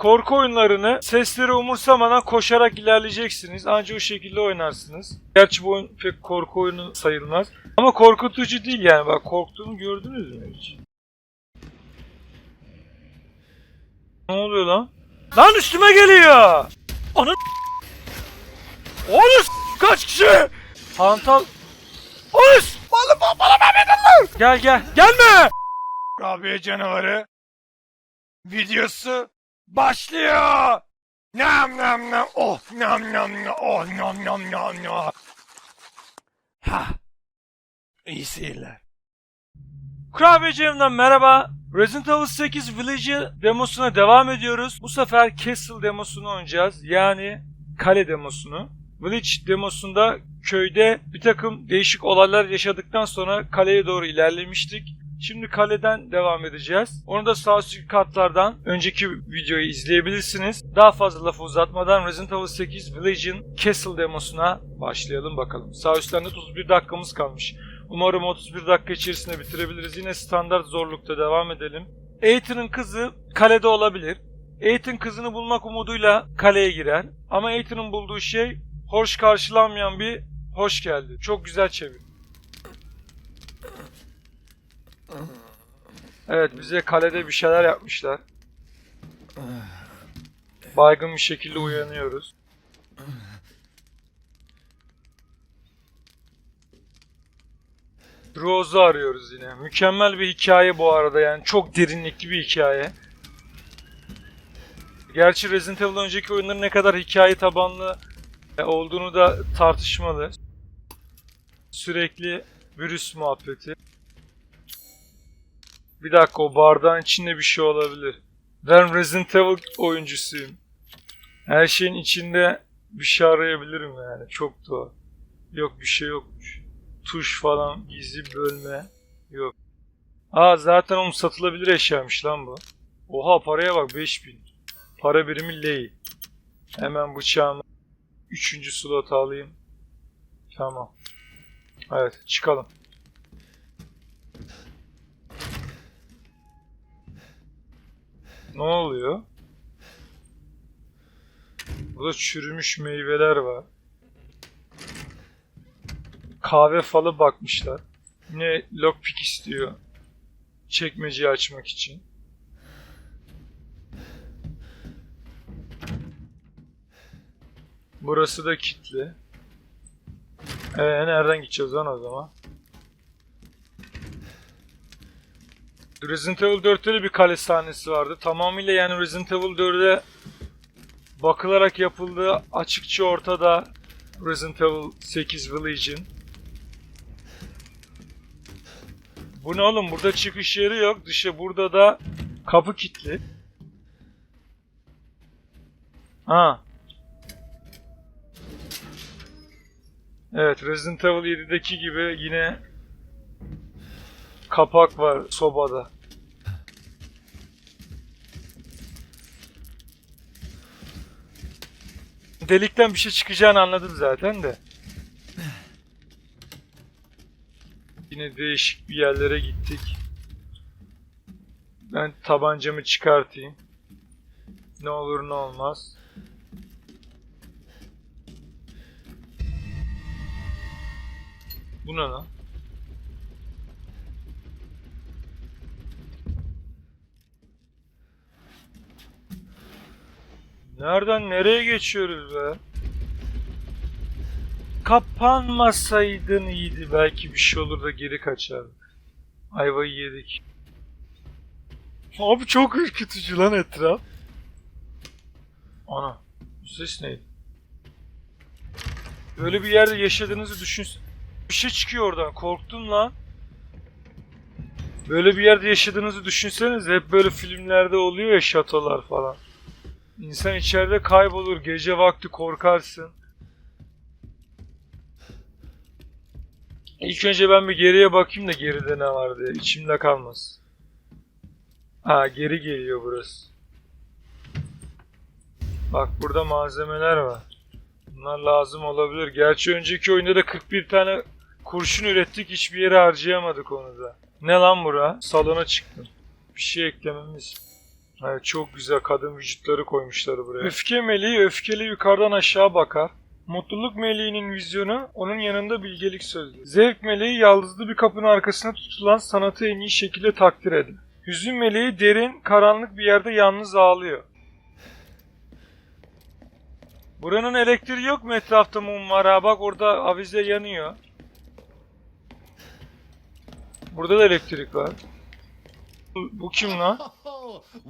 korku oyunlarını sesleri umursamadan koşarak ilerleyeceksiniz. Ancak o şekilde oynarsınız. Gerçi bu oyun pek korku oyunu sayılmaz. Ama korkutucu değil yani. Bak korktuğumu gördünüz mü hiç? Ne oluyor lan? Lan üstüme geliyor! Onu Onu kaç kişi? Hantal Onu Balı bana Mehmet Gel gel gelme! Rabia canavarı videosu başlıyor. Nam nam nam oh nam nam nam oh nam nam nam nam. Ha. İyi seyirler. Kurabiye Cem'den merhaba. Resident Evil 8 Village'ı demosuna devam ediyoruz. Bu sefer Castle demosunu oynayacağız. Yani kale demosunu. Village demosunda köyde bir takım değişik olaylar yaşadıktan sonra kaleye doğru ilerlemiştik. Şimdi kaleden devam edeceğiz. Onu da sağ üstteki katlardan önceki videoyu izleyebilirsiniz. Daha fazla lafı uzatmadan Resident Evil 8 Village'in Castle demosuna başlayalım bakalım. Sağ üstten de 31 dakikamız kalmış. Umarım 31 dakika içerisinde bitirebiliriz. Yine standart zorlukta devam edelim. Ethan'ın kızı kalede olabilir. Ethan kızını bulmak umuduyla kaleye girer. Ama Ethan'ın bulduğu şey hoş karşılanmayan bir hoş geldi. Çok güzel çevir. Evet bize kalede bir şeyler yapmışlar. Baygın bir şekilde uyanıyoruz. Rose'u arıyoruz yine. Mükemmel bir hikaye bu arada yani çok derinlikli bir hikaye. Gerçi Resident Evil önceki oyunların ne kadar hikaye tabanlı e, olduğunu da tartışmalı. Sürekli virüs muhabbeti. Bir dakika o bardağın içinde bir şey olabilir. Ben Resident Evil oyuncusuyum. Her şeyin içinde bir şey arayabilirim yani. Çok doğal. Yok bir şey yokmuş. Tuş falan, gizli bölme. Yok. Aa zaten onun satılabilir eşyaymış lan bu. Oha paraya bak 5000. Para birimi lei. Hemen bıçağımı üçüncü slot alayım. Tamam. Evet çıkalım. Ne oluyor? Burada çürümüş meyveler var. Kahve falı bakmışlar. Yine lockpick istiyor. Çekmeceyi açmak için. Burası da kilitli. Ee, nereden gideceğiz lan o zaman? Resident Evil 4'te de bir kale sahnesi vardı. Tamamıyla yani Resident Evil 4'e bakılarak yapıldığı açıkça ortada Resident Evil 8 Village'in. Bu ne oğlum? Burada çıkış yeri yok. Dışı burada da kapı kilitli. Ha. Evet Resident Evil 7'deki gibi yine kapak var sobada. Delikten bir şey çıkacağını anladım zaten de. Yine değişik bir yerlere gittik. Ben tabancamı çıkartayım. Ne olur ne olmaz. Bu ne lan? Nereden nereye geçiyoruz be? Kapanmasaydın iyiydi. Belki bir şey olur da geri kaçardık. Ayvayı yedik. Abi çok ürkütücü lan etraf. Ana. Bu ses neydi? Böyle bir yerde yaşadığınızı düşünsün. Bir şey çıkıyor oradan. Korktum lan. Böyle bir yerde yaşadığınızı düşünseniz hep böyle filmlerde oluyor ya şatolar falan. İnsan içeride kaybolur, gece vakti korkarsın. İlk önce ben bir geriye bakayım da geride ne var diye. İçimde kalmaz. Ha geri geliyor burası. Bak burada malzemeler var. Bunlar lazım olabilir. Gerçi önceki oyunda da 41 tane kurşun ürettik. Hiçbir yere harcayamadık onu da. Ne lan bura? Salona çıktım. Bir şey eklememiz Evet, çok güzel kadın vücutları koymuşlar buraya. Öfke meleği öfkeli yukarıdan aşağı bakar. Mutluluk meleğinin vizyonu onun yanında bilgelik sözlü. Zevk meleği yaldızlı bir kapının arkasına tutulan sanatı en iyi şekilde takdir eder. Hüzün meleği derin, karanlık bir yerde yalnız ağlıyor. Buranın elektriği yok mu etrafta mum var ha bak orada avize yanıyor. Burada da elektrik var. Bu, kim lan?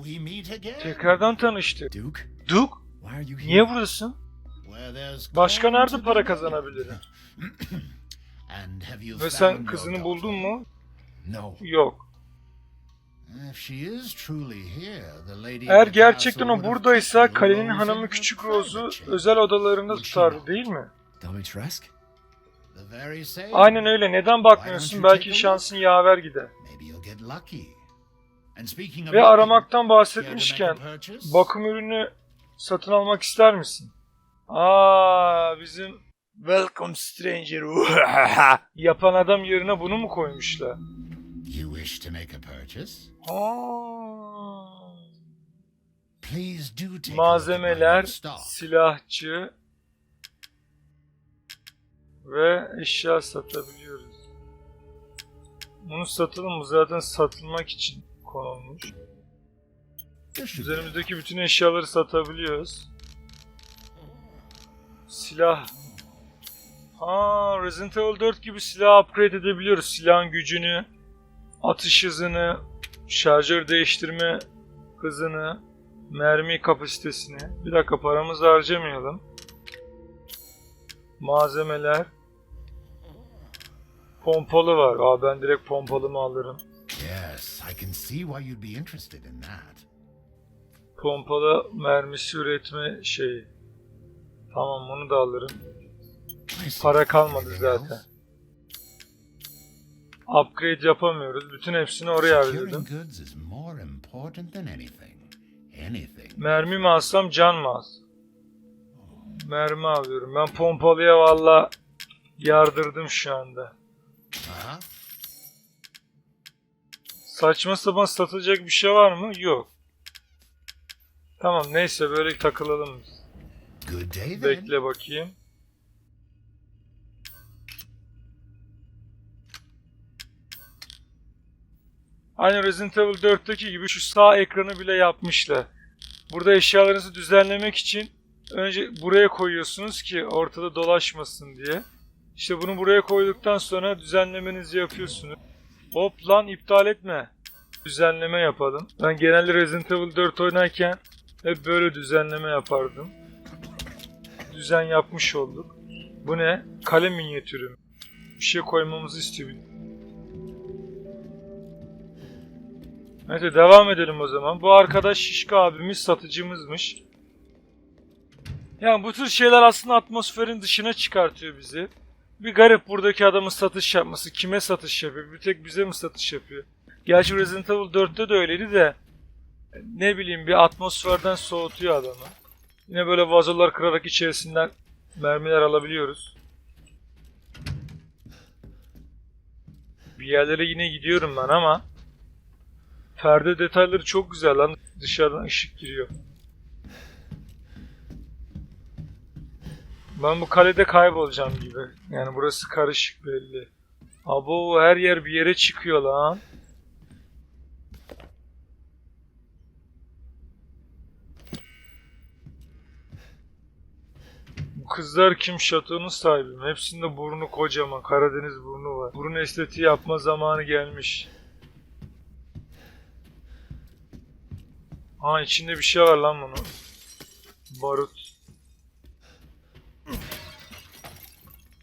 Tekrardan tanıştık. Duke, Duke, niye buradasın? Başka nerede para kazanabilirim? Ve sen kızını buldun mu? Yok. Eğer gerçekten o buradaysa kalenin hanımı küçük Rose'u özel odalarında tutardı değil mi? Aynen öyle. Neden bakmıyorsun? Belki şansın yaver gider. Ve aramaktan bahsetmişken bakım ürünü satın almak ister misin? Aa bizim Welcome Stranger yapan adam yerine bunu mu koymuşlar? You wish to make a purchase? Aa. Please do take Malzemeler, silahçı ve eşya satabiliyoruz. Bunu satalım. Bu zaten satılmak için konulmuş. Üzerimizdeki bütün eşyaları satabiliyoruz. Silah. Ha, Resident Evil 4 gibi silah upgrade edebiliyoruz. Silahın gücünü, atış hızını, şarjör değiştirme hızını, mermi kapasitesini. Bir dakika paramızı harcamayalım. Malzemeler. Pompalı var. Aa ben direkt pompalımı alırım. Yes, I can see why you'd be interested in that. Pompalı mermisi üretme şeyi. Tamam onu da alırım. Para kalmadı zaten. Upgrade yapamıyoruz. Bütün hepsini oraya harcadım. Mermi mi alsam can mı alsam? Mermi alıyorum. Ben pompalıya valla yardırdım şu anda. Saçma sapan satılacak bir şey var mı? Yok. Tamam neyse böyle takılalım biz. Good day then. Bekle bakayım. Aynı Resident Evil 4'teki gibi şu sağ ekranı bile yapmışlar. Burada eşyalarınızı düzenlemek için önce buraya koyuyorsunuz ki ortada dolaşmasın diye. İşte bunu buraya koyduktan sonra düzenlemenizi yapıyorsunuz. Hop lan iptal etme. Düzenleme yapalım. Ben genelde Resident Evil 4 oynarken hep böyle düzenleme yapardım düzen yapmış olduk. Bu ne? Kale minyatürü. Bir şey koymamızı istiyor. Evet devam edelim o zaman. Bu arkadaş Şişko abimiz satıcımızmış. Yani bu tür şeyler aslında atmosferin dışına çıkartıyor bizi. Bir garip buradaki adamın satış yapması. Kime satış yapıyor? Bir tek bize mi satış yapıyor? Gerçi Resident Evil 4'te de öyleydi de ne bileyim bir atmosferden soğutuyor adamı. Yine böyle vazolar kırarak içerisinden mermiler alabiliyoruz. Bir yerlere yine gidiyorum ben ama perde detayları çok güzel lan. Dışarıdan ışık giriyor. Ben bu kalede kaybolacağım gibi. Yani burası karışık belli. Abo her yer bir yere çıkıyor lan. Bu kızlar kim şatonun sahibi mi? Hepsinde burnu kocaman. Karadeniz burnu var. Burun estetiği yapma zamanı gelmiş. Ha içinde bir şey var lan bunun. Barut.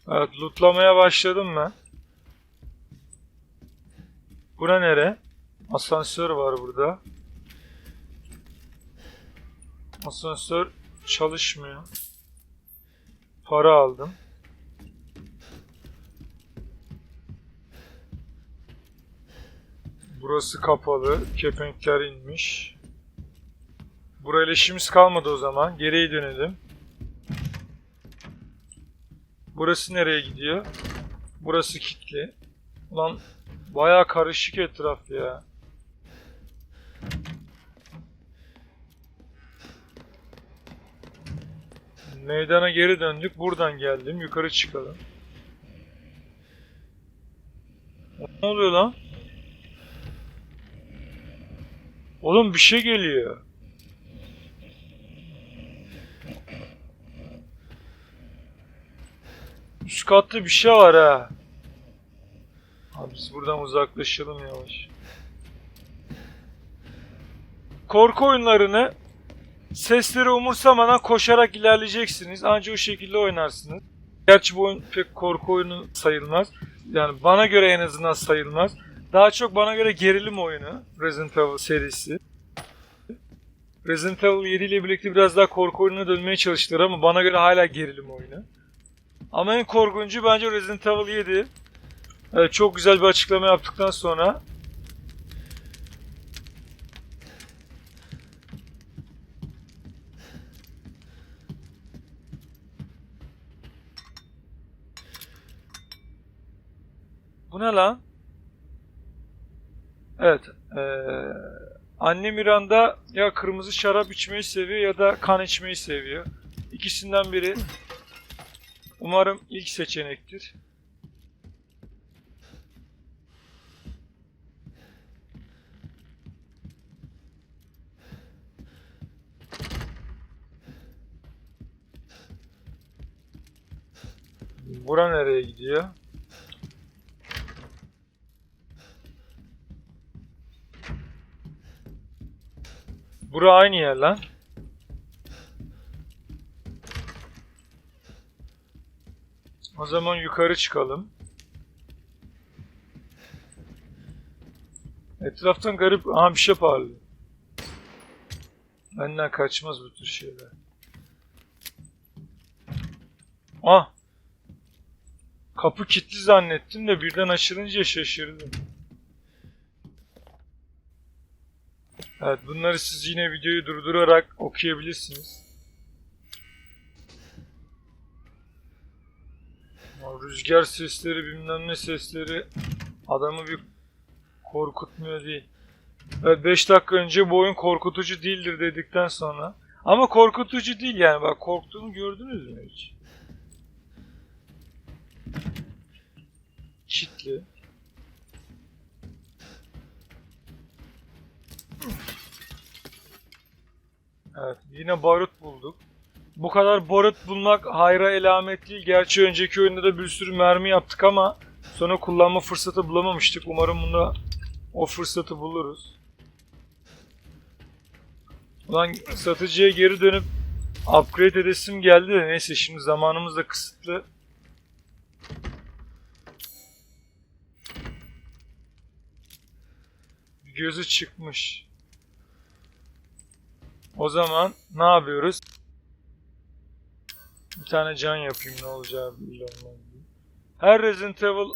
Evet lootlamaya başladım ben. Bura nere? Asansör var burada. Asansör çalışmıyor. Para aldım. Burası kapalı. Kepenkler inmiş. Burayla işimiz kalmadı o zaman. Geriye dönelim. Burası nereye gidiyor? Burası kilitli. Ulan baya karışık etraf ya. Meydana geri döndük. Buradan geldim. Yukarı çıkalım. Ne oluyor lan? Oğlum bir şey geliyor. Üst katta bir şey var ha. Abi biz buradan uzaklaşalım yavaş. Korku oyunlarını sesleri umursamadan koşarak ilerleyeceksiniz. Ancak o şekilde oynarsınız. Gerçi bu oyun pek korku oyunu sayılmaz. Yani bana göre en azından sayılmaz. Daha çok bana göre gerilim oyunu Resident Evil serisi. Resident Evil 7 ile birlikte biraz daha korku oyununa dönmeye çalıştılar ama bana göre hala gerilim oyunu. Ama en korkuncu bence Resident Evil 7. Evet, çok güzel bir açıklama yaptıktan sonra Bu ne lan? Evet. eee anne Miranda ya kırmızı şarap içmeyi seviyor ya da kan içmeyi seviyor. İkisinden biri. Umarım ilk seçenektir. Bura nereye gidiyor? Bura aynı yer lan. O zaman yukarı çıkalım. Etraftan garip aha bir şey parlıyor. Benden kaçmaz bu tür şeyler. Ah! Kapı kilitli zannettim de birden açılınca şaşırdım. Evet bunları siz yine videoyu durdurarak okuyabilirsiniz. Rüzgar sesleri bilmem ne sesleri adamı bir korkutmuyor değil. Evet 5 dakika önce bu oyun korkutucu değildir dedikten sonra. Ama korkutucu değil yani bak korktuğumu gördünüz mü hiç? Çitli. Evet yine barut bulduk. Bu kadar barut bulmak hayra elamet değil. Gerçi önceki oyunda da bir sürü mermi yaptık ama sonra kullanma fırsatı bulamamıştık. Umarım bunda o fırsatı buluruz. Ulan satıcıya geri dönüp upgrade edesim geldi de neyse şimdi zamanımız da kısıtlı. Gözü çıkmış. O zaman ne yapıyoruz? Bir tane can yapayım ne olacağı belli olmaz. Her Resident Evil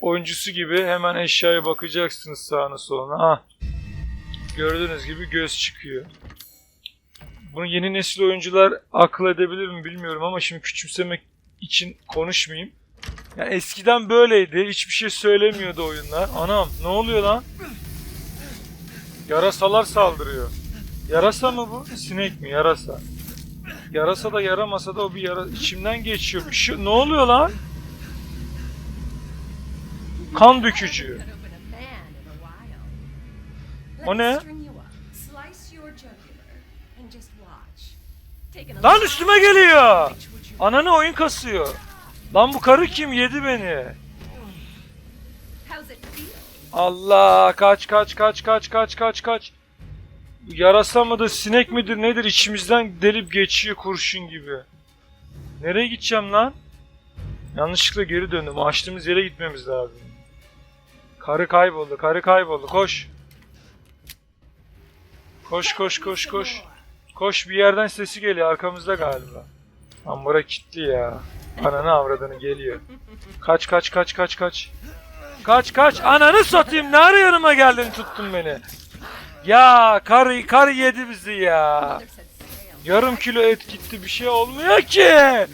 oyuncusu gibi hemen eşyaya bakacaksınız sağına soluna. Ah. Gördüğünüz gibi göz çıkıyor. Bunu yeni nesil oyuncular akıl edebilir mi bilmiyorum ama şimdi küçümsemek için konuşmayayım. Yani eskiden böyleydi. Hiçbir şey söylemiyordu oyunlar. Anam ne oluyor lan? Yarasalar saldırıyor. Yarasa mı bu? Sinek mi? Yarasa. Yarasa da yaramasa da o bir yara içimden geçiyor. Bir şey ne oluyor lan? Kan dökücü. O ne? Lan üstüme geliyor. Ananı oyun kasıyor. Lan bu karı kim yedi beni? Allah kaç kaç kaç kaç kaç kaç kaç. Yarasa mıdır sinek midir nedir içimizden delip geçiyor kurşun gibi. Nereye gideceğim lan? Yanlışlıkla geri döndüm. Açtığımız yere gitmemiz lazım. Karı kayboldu, karı kayboldu. Koş. Koş koş koş koş. Koş bir yerden sesi geliyor arkamızda galiba. Ambara kilitli ya. Ananı avradını geliyor. Kaç kaç kaç kaç kaç. Kaç kaç ananı satayım ne ara geldin tuttun beni. Ya karı karı yedi bizi ya. Yarım kilo et gitti bir şey olmuyor ki.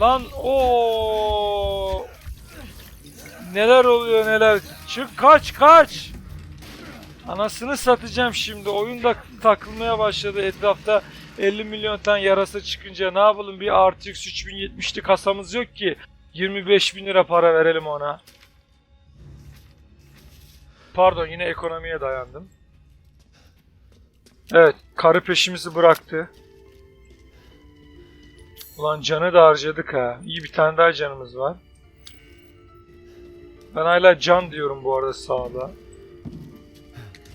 Lan o Neler oluyor neler. Çık kaç kaç. Anasını satacağım şimdi. Oyunda takılmaya başladı etrafta. 50 milyon tane yarasa çıkınca ne yapalım bir RTX 3070'li kasamız yok ki 25 bin lira para verelim ona. Pardon yine ekonomiye dayandım. Evet karı peşimizi bıraktı. Ulan canı da harcadık ha. İyi bir tane daha canımız var. Ben hala can diyorum bu arada sağda.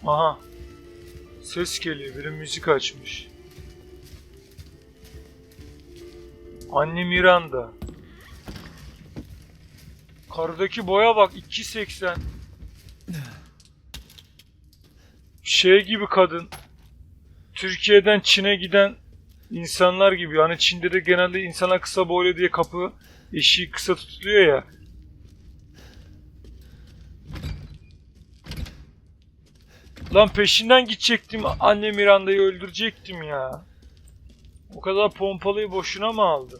Aha. Ses geliyor. Biri müzik açmış. Anne Miranda. Karıdaki boya bak 2.80. Şey gibi kadın. Türkiye'den Çin'e giden insanlar gibi. Hani Çin'de de genelde insana kısa boylu diye kapı eşiği kısa tutuluyor ya. Lan peşinden gidecektim. Anne Miranda'yı öldürecektim ya. O kadar pompalıyı boşuna mı aldım?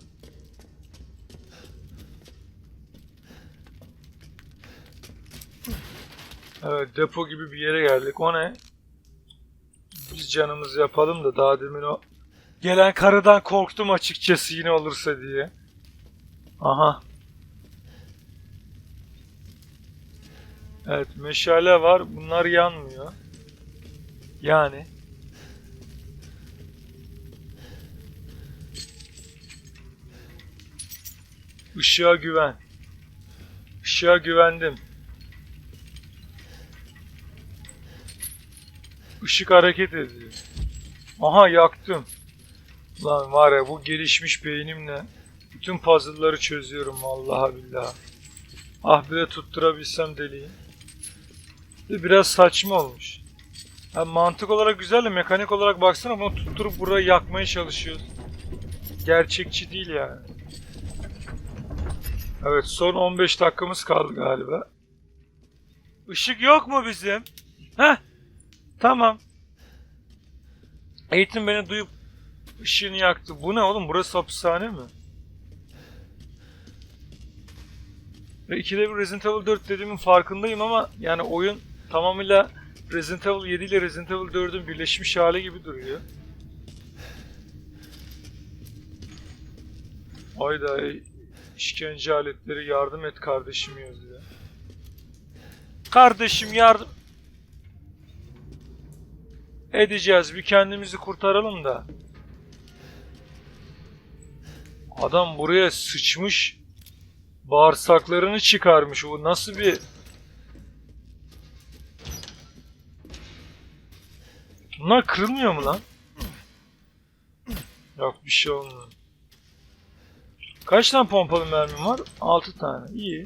Evet depo gibi bir yere geldik. O ne? Biz canımızı yapalım da daha demin o gelen karıdan korktum açıkçası yine olursa diye. Aha. Evet meşale var. Bunlar yanmıyor. Yani. Işığa güven. Işığa güvendim. Işık hareket ediyor. Aha yaktım. Lan var ya bu gelişmiş beynimle bütün puzzle'ları çözüyorum vallahi billahi. Ah bir de tutturabilsem deliği. De Biraz saçma olmuş. Ha, mantık olarak güzel de mekanik olarak baksana bunu tutturup burayı yakmaya çalışıyoruz. Gerçekçi değil yani. Evet son 15 dakikamız kaldı galiba. Işık yok mu bizim? Heh. Tamam. Eğitim beni duyup ışığını yaktı. Bu ne oğlum? Burası hapishane mi? Ve ikide bir Resident Evil 4 dediğimin farkındayım ama yani oyun tamamıyla Resident Evil 7 ile Resident Evil 4'ün birleşmiş hali gibi duruyor. Hayda işkence aletleri yardım et kardeşim yazıyor. Kardeşim yardım edeceğiz. Bir kendimizi kurtaralım da. Adam buraya sıçmış. Bağırsaklarını çıkarmış. Bu nasıl bir... Bunlar kırılmıyor mu lan? Yok bir şey olmuyor. Kaç tane pompalı mermim var? 6 tane. İyi.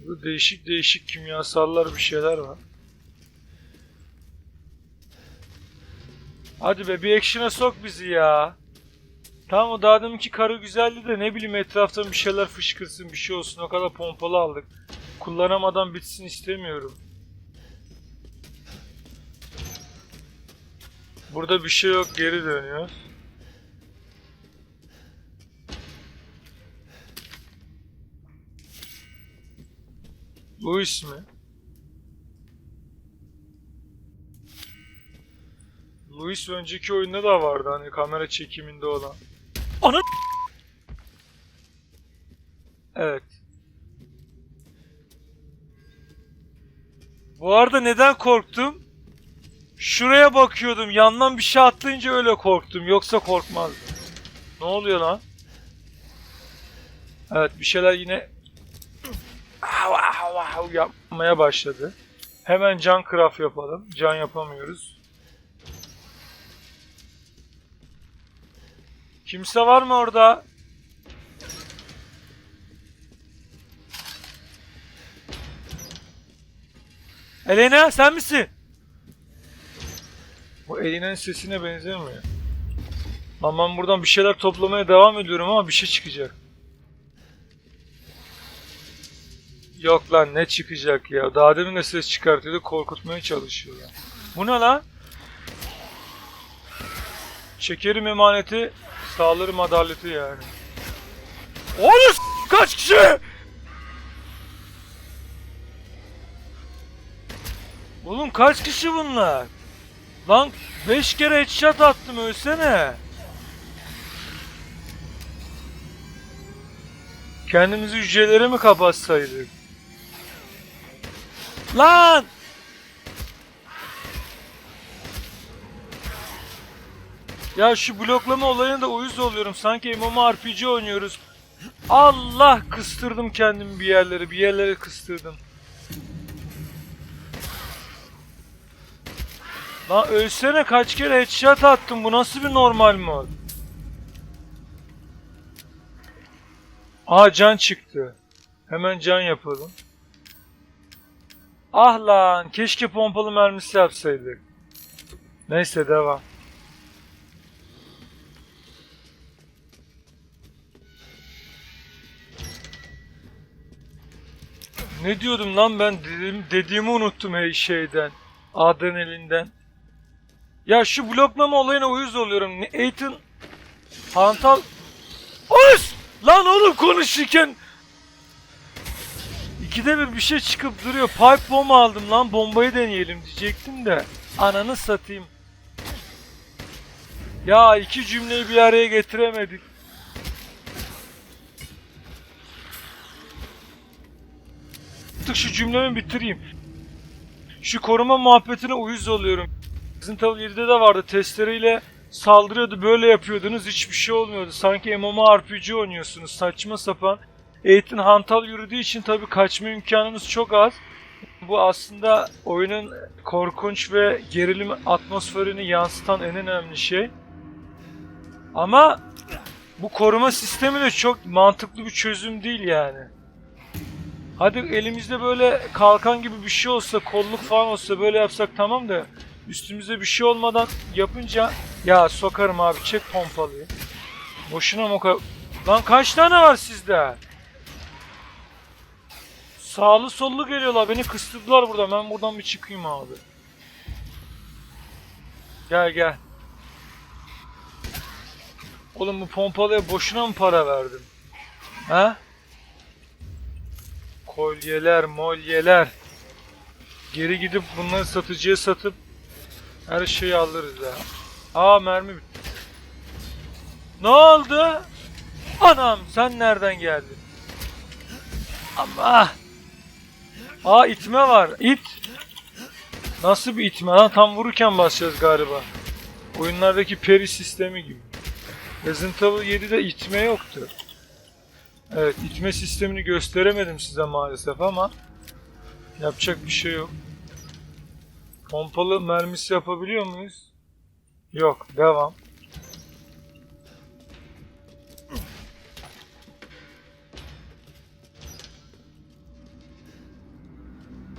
Burada değişik değişik kimyasallar bir şeyler var. Hadi be bir action'a sok bizi ya. Tamam o daha deminki karı güzeldi de ne bileyim etraftan bir şeyler fışkırsın bir şey olsun o kadar pompalı aldık. Kullanamadan bitsin istemiyorum. Burada bir şey yok geri dönüyor. Bu ismi. Louis önceki oyunda da vardı hani kamera çekiminde olan. Ana Evet. Bu arada neden korktum? Şuraya bakıyordum. Yandan bir şey atlayınca öyle korktum. Yoksa korkmazdım. Ne oluyor lan? Evet bir şeyler yine yapmaya başladı. Hemen can craft yapalım. Can yapamıyoruz. Kimse var mı orada? Elena sen misin? Bu Elena'nın sesine benzemiyor. Lan ben buradan bir şeyler toplamaya devam ediyorum ama bir şey çıkacak. Yok lan ne çıkacak ya? Daha demin de ses çıkartıyordu korkutmaya çalışıyorlar. Bu ne lan? Çekerim emaneti, sağlarım adaleti yani. Oğlum kaç kişi? Oğlum kaç kişi bunlar? Lan 5 kere headshot attım ölsene. Kendimizi hücrelere mi kapatsaydık? Lan! Ya şu bloklama olayına da uyuz oluyorum. Sanki MMORPG oynuyoruz. Allah kıstırdım kendimi bir yerlere, bir yerlere kıstırdım. Lan ölsene kaç kere headshot attım. Bu nasıl bir normal mod? Aa can çıktı. Hemen can yapalım. Ah lan keşke pompalı mermisi yapsaydık. Neyse devam. Ne diyordum lan ben dedim, dediğimi unuttum hey şeyden. Adrenalinden. Ya şu bloklama olayına uyuz oluyorum. Ethan Hantal Oys! Lan oğlum konuşurken İkide bir bir şey çıkıp duruyor. Pipe bomb aldım lan bombayı deneyelim diyecektim de. Ananı satayım. Ya iki cümleyi bir araya getiremedik. Artık şu cümlemi bitireyim. Şu koruma muhabbetine uyuz oluyorum. Resident Evil 7'de de vardı testereyle saldırıyordu böyle yapıyordunuz hiçbir şey olmuyordu. Sanki MMORPG oynuyorsunuz saçma sapan. Ethan hantal yürüdüğü için tabi kaçma imkanımız çok az. Bu aslında oyunun korkunç ve gerilim atmosferini yansıtan en önemli şey. Ama bu koruma sistemi de çok mantıklı bir çözüm değil yani. Hadi elimizde böyle kalkan gibi bir şey olsa, kolluk falan olsa böyle yapsak tamam da üstümüze bir şey olmadan yapınca ya sokarım abi çek pompalıyı. Boşuna moka... Lan kaç tane var sizde? Sağlı sollu geliyorlar. Beni kıstırdılar burada. Ben buradan bir çıkayım abi. Gel gel. Oğlum bu pompalıya boşuna mı para verdim? He? Kolyeler, molyeler. Geri gidip bunları satıcıya satıp her şeyi alırız ya. Aa mermi bitti. Ne oldu? Anam sen nereden geldin? Ama Aa itme var. İt. Nasıl bir itme lan? Tam vururken basacağız galiba. Oyunlardaki peri sistemi gibi. Resident Evil 7'de itme yoktu. Evet itme sistemini gösteremedim size maalesef ama yapacak bir şey yok. Pompalı mermisi yapabiliyor muyuz? Yok. Devam.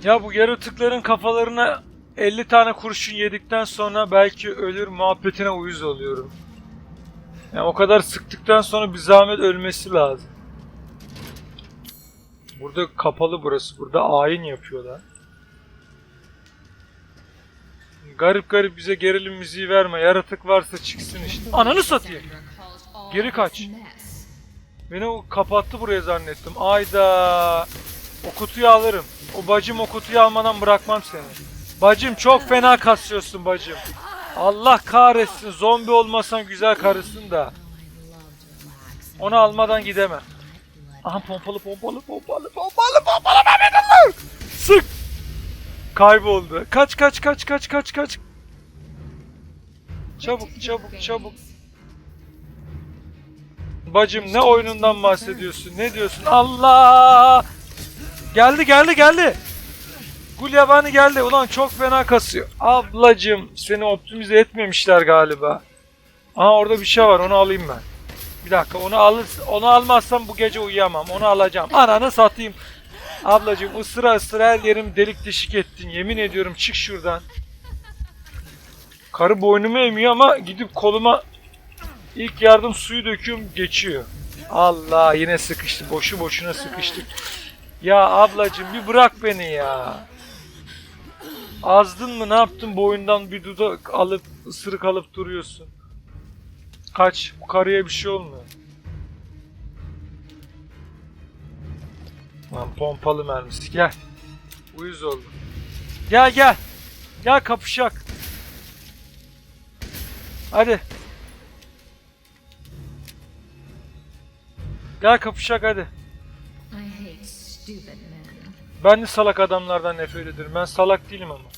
Ya bu yaratıkların kafalarına 50 tane kurşun yedikten sonra belki ölür muhabbetine uyuz oluyorum. Yani o kadar sıktıktan sonra bir zahmet ölmesi lazım. Burada kapalı burası. Burada ayin yapıyorlar. Garip garip bize gerilim müziği verme. Yaratık varsa çıksın işte. Ananı satayım. Geri kaç. Beni o kapattı buraya zannettim. Ayda. O kutuyu alırım. O bacım o kutuyu almadan bırakmam seni. Bacım çok fena kasıyorsun bacım. Allah kahretsin. Zombi olmasan güzel karısın da. Onu almadan gidemem. Aha pompalı pompalı pompalı pompalı pompalı Mehmet Sık. Kayboldu. Kaç kaç kaç kaç kaç kaç. Çabuk çabuk çabuk. Bacım ne oyunundan bahsediyorsun? Ne diyorsun? Allah! Geldi geldi geldi. Gul yabani geldi. Ulan çok fena kasıyor. Ablacım seni optimize etmemişler galiba. Aha orada bir şey var onu alayım ben. Bir dakika onu alır onu almazsam bu gece uyuyamam. Onu alacağım. Ananı satayım. Ablacım ısıra ısıra her yerim delik deşik ettin. Yemin ediyorum çık şuradan. Karı boynumu emiyor ama gidip koluma ilk yardım suyu döküyorum geçiyor. Allah yine sıkıştı. Boşu boşuna sıkıştık. Ya ablacım bir bırak beni ya. Azdın mı ne yaptın boyundan bir dudak alıp ısırık alıp duruyorsun. Kaç bu karıya bir şey olmuyor. Lan pompalı mermisi gel. Uyuz oldum. Gel gel. Gel kapışak. Hadi. Gel kapışak hadi. Ben de salak adamlardan nefret ederim. Ben salak değilim ama.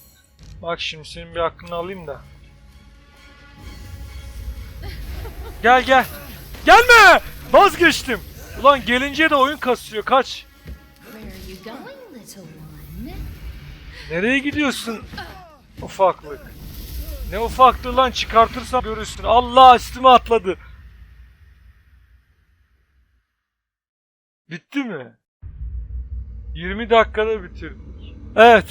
Bak şimdi senin bir aklını alayım da. Gel gel. Gelme! Vazgeçtim. Ulan gelince de oyun kasıyor. Kaç. Nereye gidiyorsun? Ufaklık. Ne ufaklığı lan çıkartırsam görürsün. Allah üstüme atladı. Bitti mi? 20 dakikada bitirdik. Evet.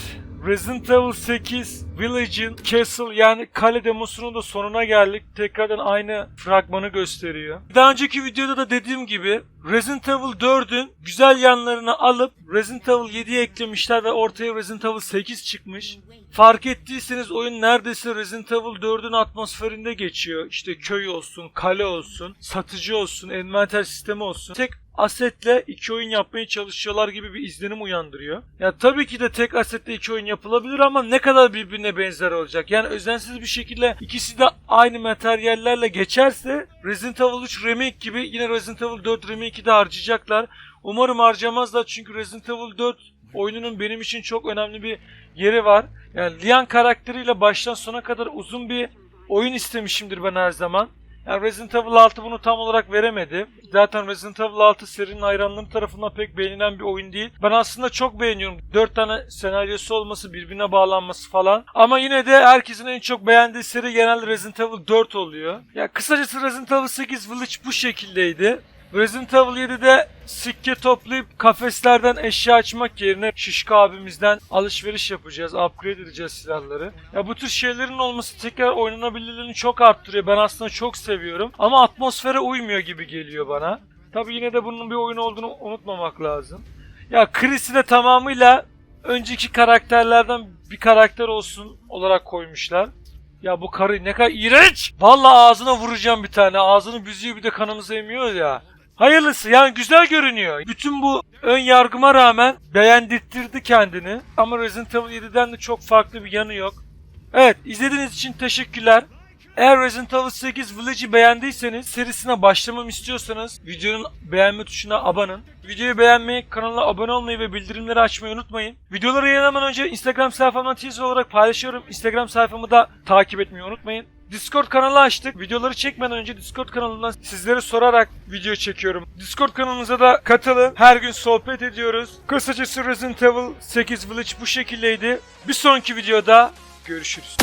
Resident Evil 8 Village'in Castle yani kale demosunun da sonuna geldik. Tekrardan aynı fragmanı gösteriyor. Daha önceki videoda da dediğim gibi Resident Evil 4'ün güzel yanlarını alıp Resident Evil 7'ye eklemişler ve ortaya Resident Evil 8 çıkmış. Fark ettiyseniz oyun neredeyse Resident Evil 4'ün atmosferinde geçiyor. İşte köy olsun, kale olsun, satıcı olsun, envanter sistemi olsun. Tek asetle iki oyun yapmaya çalışıyorlar gibi bir izlenim uyandırıyor. Ya tabii ki de tek asetle iki oyun yapılabilir ama ne kadar birbirine benzer olacak. Yani özensiz bir şekilde ikisi de aynı materyallerle geçerse Resident Evil 3 Remake gibi yine Resident Evil 4 Remake'i de harcayacaklar. Umarım harcamazlar çünkü Resident Evil 4 oyununun benim için çok önemli bir yeri var. Yani Leon karakteriyle baştan sona kadar uzun bir oyun istemişimdir ben her zaman. Yani Resident Evil 6 bunu tam olarak veremedi. Zaten Resident Evil 6 serinin hayranları tarafından pek beğenilen bir oyun değil. Ben aslında çok beğeniyorum. 4 tane senaryosu olması, birbirine bağlanması falan. Ama yine de herkesin en çok beğendiği seri genelde Resident Evil 4 oluyor. Ya kısacası Resident Evil 8 Village bu şekildeydi. Resident Evil 7'de sikke toplayıp kafeslerden eşya açmak yerine Şişko abimizden alışveriş yapacağız. Upgrade edeceğiz silahları. Ya bu tür şeylerin olması tekrar oynanabilirliğini çok arttırıyor. Ben aslında çok seviyorum. Ama atmosfere uymuyor gibi geliyor bana. Tabi yine de bunun bir oyun olduğunu unutmamak lazım. Ya Chris'i de tamamıyla önceki karakterlerden bir karakter olsun olarak koymuşlar. Ya bu karı ne kadar iğrenç. Vallahi ağzına vuracağım bir tane. Ağzını büzüyor bir de kanımızı emiyor ya. Hayırlısı yani güzel görünüyor. Bütün bu ön yargıma rağmen beğendirttirdi kendini. Ama Resident Evil 7'den de çok farklı bir yanı yok. Evet izlediğiniz için teşekkürler. Eğer Resident Evil 8 Village'i beğendiyseniz serisine başlamamı istiyorsanız videonun beğenme tuşuna abanın. Videoyu beğenmeyi, kanala abone olmayı ve bildirimleri açmayı unutmayın. Videoları yayınlamadan önce Instagram sayfamdan teaser olarak paylaşıyorum. Instagram sayfamı da takip etmeyi unutmayın. Discord kanalı açtık. Videoları çekmeden önce Discord kanalından sizlere sorarak video çekiyorum. Discord kanalımıza da katılın. Her gün sohbet ediyoruz. Kısacası Resident Evil 8 Village bu şekildeydi. Bir sonraki videoda görüşürüz.